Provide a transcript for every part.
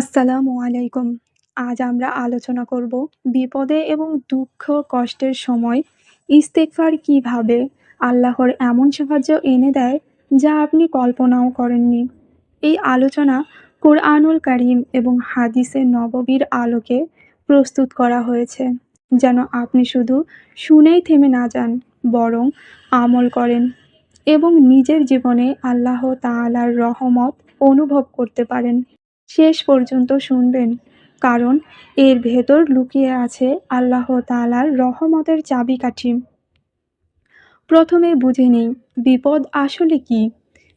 আসসালামু আলাইকুম। আজ আমরা আলোচনা করব বিপদে এবং দুঃখ কষ্টের সময় ইস্তেগফার কীভাবে আল্লাহর এমন সাহায্য এনে দেয় যা আপনি কল্পনাও করেননি। এই আলোচনা কোরআনুল কারীম এবং হাদিসে নববীর আলোকে প্রস্তুত করা হয়েছে, যেন আপনি শুধু শুনেই থেমে না যান, বরং আমল করেন এবং নিজের জীবনে আল্লাহ তাআলার রহমত অনুভব করতে পারেন। শেষ পর্যন্ত শুনবেন কারণ এর ভেতর লুকিয়ে আছে আল্লাহ তালার রহমতের চাবিকাঠি। প্রথমে বুঝে নিই বিপদ আসলে কি?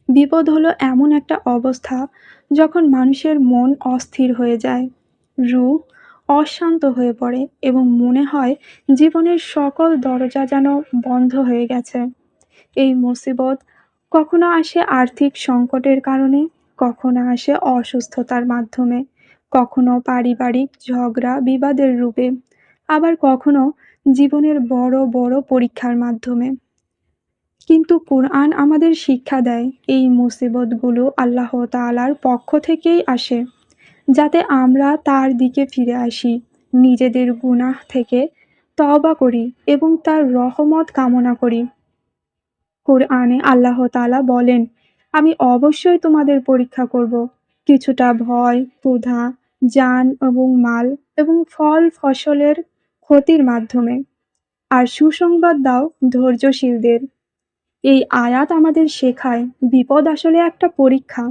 বিপদ হলো এমন একটা অবস্থা যখন মানুষের মন অস্থির হয়ে যায়, রু অশান্ত হয়ে পড়ে এবং মনে হয় জীবনের সকল দরজা যেন বন্ধ হয়ে গেছে। এই মুসিবত কখনো আসে আর্থিক সংকটের কারণে, কখনো আসে অসুস্থতার মাধ্যমে, কখনো পারিবারিক ঝগড়া বিবাদের রূপে, আবার কখনো জীবনের বড় বড় পরীক্ষার মাধ্যমে। কিন্তু কুরআন আমাদের শিক্ষা দেয় এই মুসিবতগুলো আল্লাহ তাআলার পক্ষ থেকেই আসে যাতে আমরা তার দিকে ফিরে আসি, নিজেদের গুনাহ থেকে তবা করি এবং তার রহমত কামনা করি। কুরআনে আল্লাহ তাআলা বলেন, আমি অবশ্যই তোমাদের পরীক্ষা করব, কিছুটা ভয়, ক্ষুধা, যান এবং মাল এবং ফল ফসলের ক্ষতির মাধ্যমে। আর সুসংবাদ দাও ধৈর্যশীলদের। এই আয়াত আমাদের শেখায় বিপদ আসলে একটা পরীক্ষা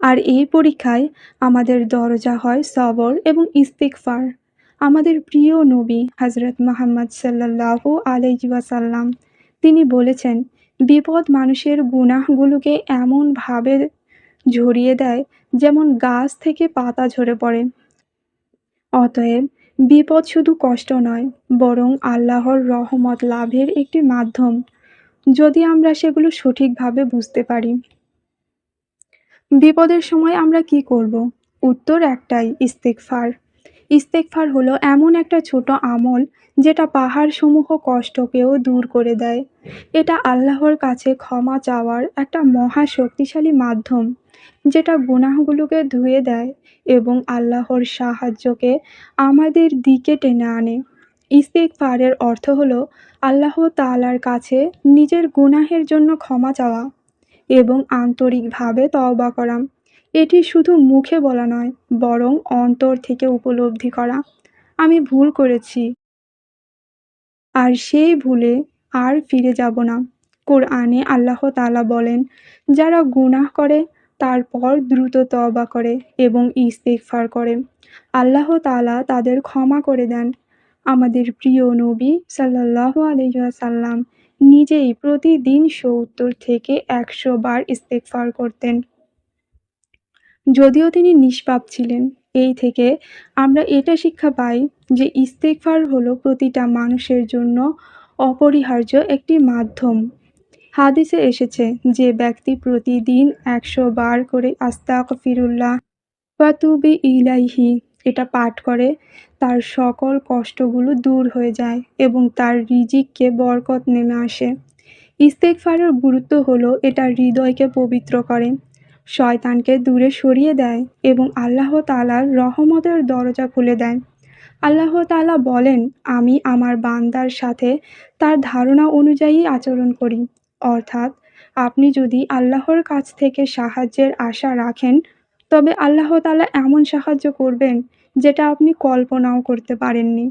আর এই পরীক্ষায় আমাদের দরজা হয় সবর এবং ইস্তিগফার। আমাদের প্রিয় নবী হযরত মুহাম্মদ সাল্লাল্লাহু আলাইহি ওয়াসাল্লাম তিনি বলেছেন, বিপদ মানুষের গুনাহগুলোকে এমনভাবে ঝরিয়ে দেয় যেমন গাছ থেকে পাতা ঝরে পড়ে। অতএব বিপদ শুধু কষ্ট নয়, বরং আল্লাহর রহমত লাভের একটি মাধ্যম, যদি আমরা সেগুলো সঠিকভাবে বুঝতে পারি। বিপদের সময় আমরা কি করব? উত্তর একটাই, ইস্তেগফার। ইস্তেগফার হলো এমন একটা ছোট আমল যেটা পাহাড়সমূহ কষ্টকেও দূর করে দেয়। এটা আল্লাহর কাছে ক্ষমা চাওয়ার একটা মহা শক্তিশালী মাধ্যম যেটা গুনাহগুলোকে ধুয়ে দেয় এবং আল্লাহর সাহায্যকে আমাদের দিকে টেনে আনে। ইস্তেগফারের অর্থ হলো আল্লাহ তালার কাছে নিজের গুনাহের জন্য ক্ষমা চাওয়া এবং আন্তরিকভাবে তওবা করা। এটি শুধু মুখে বলা নয় বরং অন্তর থেকে উপলব্ধি করা, আমি ভুল করেছি আর সেই ভুলে আর ফিরে যাব না। কোরআনে আল্লাহ তাআলা বলেন, যারা গুনাহ করে তারপর দ্রুত তওবা করে এবং ইস্তেগফার করে, আল্লাহ তাআলা তাদের ক্ষমা করে দেন। আমাদের প্রিয় নবী সাল্লাল্লাহু আলাইহি ওয়াসাল্লাম নিজেই প্রতিদিন সত্তর থেকে একশো বার ইস্তেগফার করতেন। যদিও তিনি নিষ্পাপ ছিলেন। এই থেকে আমরা এটা শিক্ষা পাই যে ইস্তেগফার হলো প্রতিটা মানুষের জন্য অপরিহার্য একটি মাধ্যম। হাদিসে এসেছে যে ব্যক্তি প্রতিদিন একশো বার করে আস্তাগফিরুল্লাহ ওয়া তুবু ইলাইহি এটা পাঠ করে তার সকল কষ্টগুলো দূর হয়ে যায় এবং তার রিজিককে বরকত নেমে আসে। ইস্তেগফারের গুরুত্ব হলো এটা হৃদয়কে পবিত্র করে, শয়তানকে দূরে সরিয়ে দেয় এবং আল্লাহ তালার রহমতের দরজা খুলে দেয়। আল্লাহ তাআলা বলেন, আমি আমার বান্দার সাথে তার ধারণা অনুযায়ী আচরণ করি। অর্থাৎ আপনি যদি আল্লাহর কাছ থেকে সাহায্যের আশা রাখেন তবে আল্লাহ তাআলা এমন সাহায্য করবেন যেটা আপনি কল্পনাও করতে পারেননি।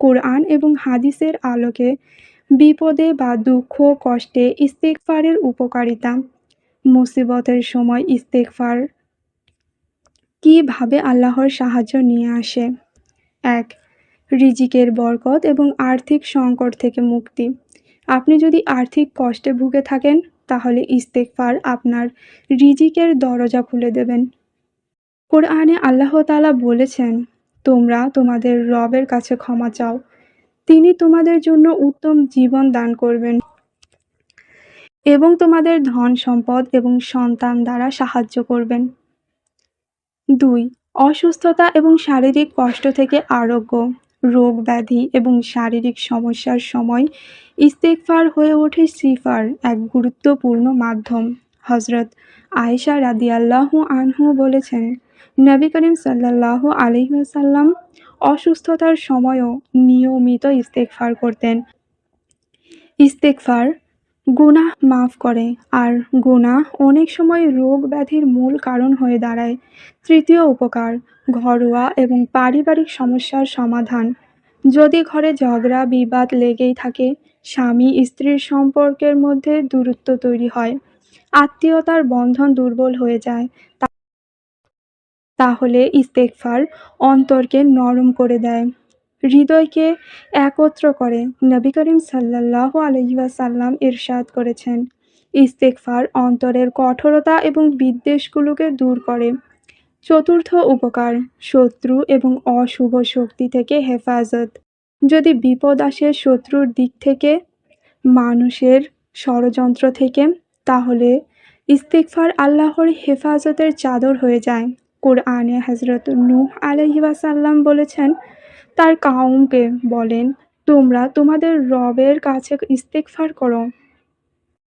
কোরআন এবং হাদিসের আলোকে বিপদে বা দুঃখ কষ্টে ইস্তেগফারের উপকারিতা, মুসিবতের সময় ইস্তেগফার কীভাবে আল্লাহর সাহায্য নিয়ে আসে। এক, রিজিকের বরকত এবং আর্থিক সংকট থেকে মুক্তি। আপনি যদি আর্থিক কষ্টে ভুগে থাকেন তাহলে ইস্তেগফার আপনার রিজিকের দরজা খুলে দেবেন। কোরআনে আল্লাহ তাআলা বলেছেন, তোমরা তোমাদের রবের কাছে ক্ষমা চাও, তিনি তোমাদের জন্য উত্তম জীবন দান করবেন এবং তোমাদের ধন সম্পদ এবং সন্তান দ্বারা সাহায্য করবেন। দুই, অসুস্থতা এবং শারীরিক কষ্ট থেকে আরোগ্য। রোগ ব্যাধি এবং শারীরিক সমস্যার সময় ইস্তেগফার হয়ে ওঠে শিফার এক গুরুত্বপূর্ণ মাধ্যম। হজরত আয়েশা রাদিয়াল্লাহু আনহু বলেছেন নবী করিম সাল্লাল্লাহু আলাইহি ওয়াসাল্লাম অসুস্থতার সময়ও নিয়মিত ইস্তেগফার করতেন ইস্তেগফার গুনাহ মাফ করে। আর গুনাহ অনেক সময় রোগ ব্যাধির মূল কারণ হয়ে দাঁড়ায়। তৃতীয় উপকার, ঘরোয়া এবং পারিবারিক সমস্যার সমাধান। যদি ঘরে ঝগড়া, বিবাদ লেগেই থাকে, স্বামী স্ত্রীর সম্পর্কের মধ্যে দূরত্ব তৈরি হয়। আত্মীয়তার বন্ধন দুর্বল হয়ে যায়। তাহলে ইস্তেকফার অন্তরকে নরম করে দেয়। হৃদয়কে একত্র করে নবী করিম সাল্লাল্লাহু আলাইহি ওয়াসাল্লাম ইরশাদ করেছেন। ইস্তেগফার অন্তরের কঠোরতা এবং বিদ্বেষগুলোকে দূর করে। চতুর্থ উপকার, শত্রু এবং অশুভ শক্তি থেকে হেফাজত। যদি বিপদ আসে শত্রুর দিক থেকে, মানুষের ষড়যন্ত্র থেকে, তাহলে ইস্তিগফার আল্লাহর হেফাজতের চাদর হয়ে যায়। কোরআনে হজরত নূহ আলহি ওয়াসাল্লাম বলেছেন তার কাউমকে বলেন, তোমরা তোমাদের রবের কাছে ইস্তেগফার করো।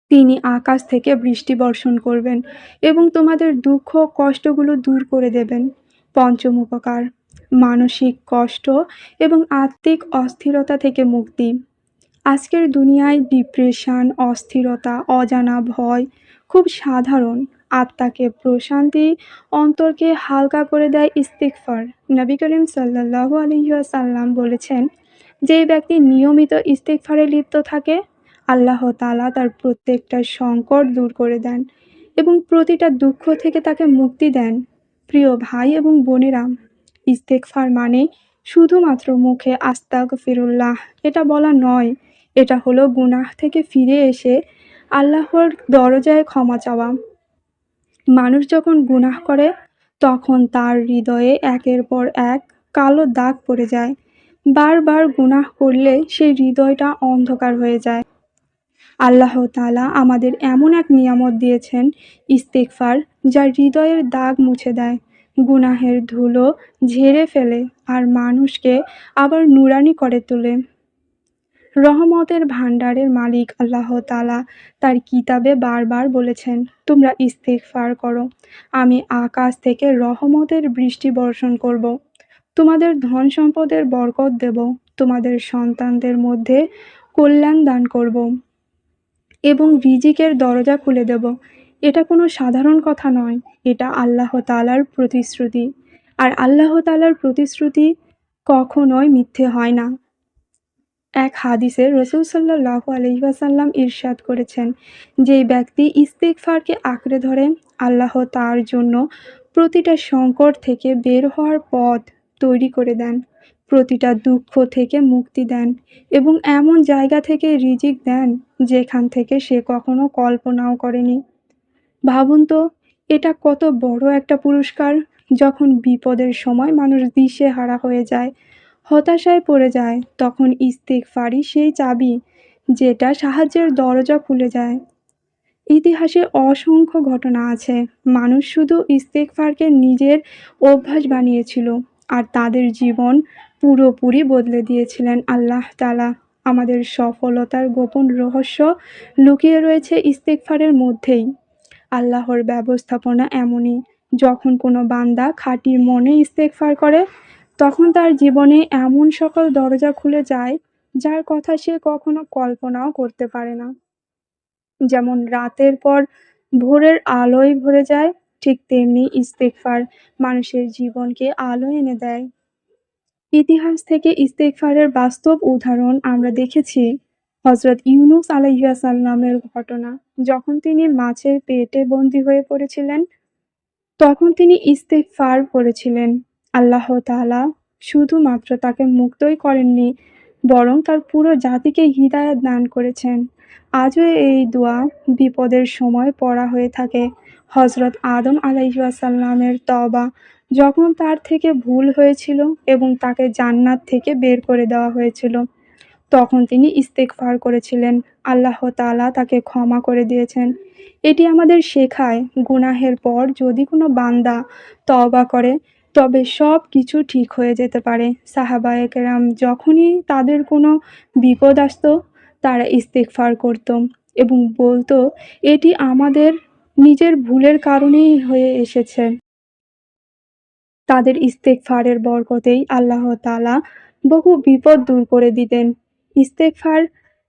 তিনি আকাশ থেকে বৃষ্টি বর্ষণ করবেন এবং তোমাদের দুঃখ কষ্টগুলো দূর করে দেবেন। পঞ্চম উপকার, মানসিক কষ্ট এবং আত্মিক অস্থিরতা থেকে মুক্তি। আজকের দুনিয়ায় ডিপ্রেশন, অস্থিরতা, অজানা ভয় খুব সাধারণ। আত্মাকে প্রশান্তি অন্তরকে হালকা করে দেয় ইস্তিগফার। নবী করিম সাল্লাল্লাহু আলাইহি ওয়াসাল্লাম বলেছেন যে ব্যক্তি নিয়মিত ইস্তিগফারে লিপ্ত থাকে, আল্লাহ তাআলা তার প্রত্যেকটা সংকট দূর করে দেন এবং প্রতিটা দুঃখ থেকে তাকে মুক্তি দেন। প্রিয় ভাই এবং বোনেরা, ইস্তেগফার মানে শুধুমাত্র মুখে আস্তাক ফিরুল্লাহ এটা বলা নয়, এটা হলো গুনাহ থেকে ফিরে এসে আল্লাহর দরজায় ক্ষমা চাওয়া। মানুষ যখন গুনাহ করে, তখন তার হৃদয়ে একের পর এক কালো দাগ পড়ে যায়। বারবার গুনাহ করলে সেই হৃদয়টা অন্ধকার হয়ে যায়। আল্লাহ তাআলা আমাদের এমন এক নিয়ামত দিয়েছেন, ইস্তেগফার, যা হৃদয়ের দাগ মুছে দেয়। গুনাহের ধুলো ঝেড়ে ফেলে আর মানুষকে আবার নুরানি করে তোলে। রহমতের ভাণ্ডারের মালিক আল্লাহ তাআলা তার কিতাবে বারবার বলেছেন, তোমরা ইস্তেগফার করো। আমি আকাশ থেকে রহমতের বৃষ্টি বর্ষণ করব। তোমাদের ধন সম্পদের বরকত দেব। তোমাদের সন্তানদের মধ্যে কল্যাণ দান করব এবং রিজিকের দরজা খুলে দেব। এটা কোনো সাধারণ কথা নয়। এটা আল্লাহ তাআলার প্রতিশ্রুতি। আর আল্লাহ তাআলার প্রতিশ্রুতি কখনোই মিথ্যে হয় না। এক হাদিসে রসুল সাল্লাল্লাহু আলাইহি ওয়াসাল্লাম ইরশাদ করেছেন যে ব্যক্তি ইস্তেগফারকে আঁকড়ে ধরে, আল্লাহ তার জন্য প্রতিটা সংকট থেকে বের হওয়ার পথ তৈরি করে দেন, প্রতিটা দুঃখ থেকে মুক্তি দেন এবং এমন জায়গা থেকে রিজিক দেন যেখান থেকে সে কখনো কল্পনাও করেনি। ভাবুন তো, এটা কত বড় একটা পুরস্কার যখন বিপদের সময় মানুষ দিশেহারা হয়ে যায় হতাশায় পড়ে যায়। তখন ইস্তেগফারই সেই চাবি যেটা সাহায্যের দরজা খুলে যায়। ইতিহাসে অসংখ্য ঘটনা আছে। মানুষ শুধু ইস্তেগফারকে নিজের অভ্যাস বানিয়েছিল আর তাদের জীবন পুরোপুরি বদলে দিয়েছিলেন আল্লাহ তালা আমাদের সফলতার গোপন রহস্য লুকিয়ে রয়েছে ইস্তেগফারের মধ্যেই। আল্লাহর ব্যবস্থাপনা এমনই। যখন কোনো বান্দা খাঁটি মনে ইস্তেগফার করে তখন তার জীবনে এমন সকল দরজা খুলে যায়, যার কথা সে কখনো কল্পনাও করতে পারে না। যেমন রাতের পর ভোরের আলোয় ভরে যায়, ঠিক তেমনি ইস্তেগফার মানুষের জীবনকে আলো এনে দেয়। ইতিহাস থেকে ইস্তেগফারের বাস্তব উদাহরণ আমরা দেখেছি হজরত ইউনুস আলাইসাল্লামের ঘটনা। যখন তিনি মাছের পেটে বন্দী হয়ে পড়েছিলেন, তখন তিনি ইস্তেগফার করেছিলেন। আল্লাহ তাআলা শুধুমাত্র তাকে মুক্তই করেননি, বরং তার পুরো জাতিকে হৃদায়ত দান করেছেন। আজও এই দোয়া বিপদের সময় পড়া হয়ে থাকে। হজরত আদম আলাইসাল্লামের তবা যখন তার থেকে ভুল হয়েছিল এবং তাকে জান্নাত থেকে বের করে দেওয়া হয়েছিল, তখন তিনি ইস্তেগফার করেছিলেন। আল্লাহ তাআলা তাকে ক্ষমা করে দিয়েছেন। এটি আমাদের শেখায়, গুনাহের পর যদি কোনো বান্দা তওবা করে তবে সব কিছু ঠিক হয়ে যেতে পারে সাহাবায়ে কেরাম যখনই তাদের কোনো বিপদ আসতো তারা ইস্তেগফার করত এবং বলতো এটি আমাদের নিজের ভুলের কারণেই হয়ে এসেছে। তাদের ইস্তেগফারের বরকতেই আল্লাহ তালা বহু বিপদ দূর করে দিতেন। ইস্তেগফার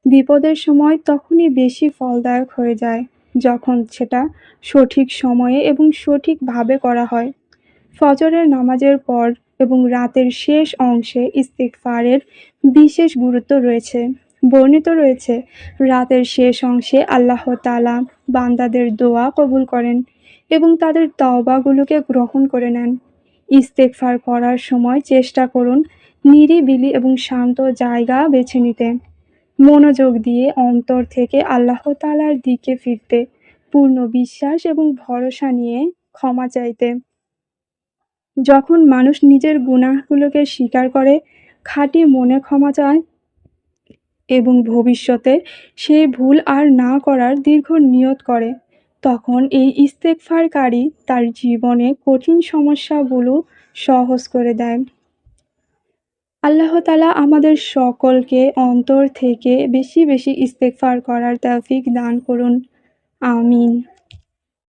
বিপদের সময় তখনই বেশি ফলদায়ক হয়ে যায়, যখন সেটা সঠিক সময়ে এবং সঠিকভাবে করা হয়। ফজরের নামাজের পর এবং রাতের শেষ অংশে ইস্তেগফারের বিশেষ গুরুত্ব রয়েছে। বর্ণিত রয়েছে, রাতের শেষ অংশে আল্লাহ তাআলা বান্দাদের দোয়া কবুল করেন এবং তাদের তওবাগুলোকে গ্রহণ করে নেন। ইস্তেগফার করার সময় চেষ্টা করুন নিরিবিলি এবং শান্ত জায়গা বেছে নিতে। মনোযোগ দিয়ে অন্তর থেকে আল্লাহ তাআলার দিকে ফিরতে, পূর্ণ বিশ্বাস এবং ভরসা নিয়ে ক্ষমা চাইতে। যখন মানুষ নিজের গুনাহগুলোকে স্বীকার করে, খাঁটি মনে ক্ষমা চায় এবং ভবিষ্যতে সেই ভুল আর না করার দীর্ঘ নিয়ত করে, তখন এই ইস্তেকফারকারী তার জীবনে কঠিন সমস্যাগুলো সহজ করে দেয়। আল্লাহ তাআলা আমাদের সকলকে অন্তর থেকে বেশি বেশি ইস্তেকফার করার তৌফিক দান করুন। আমিন।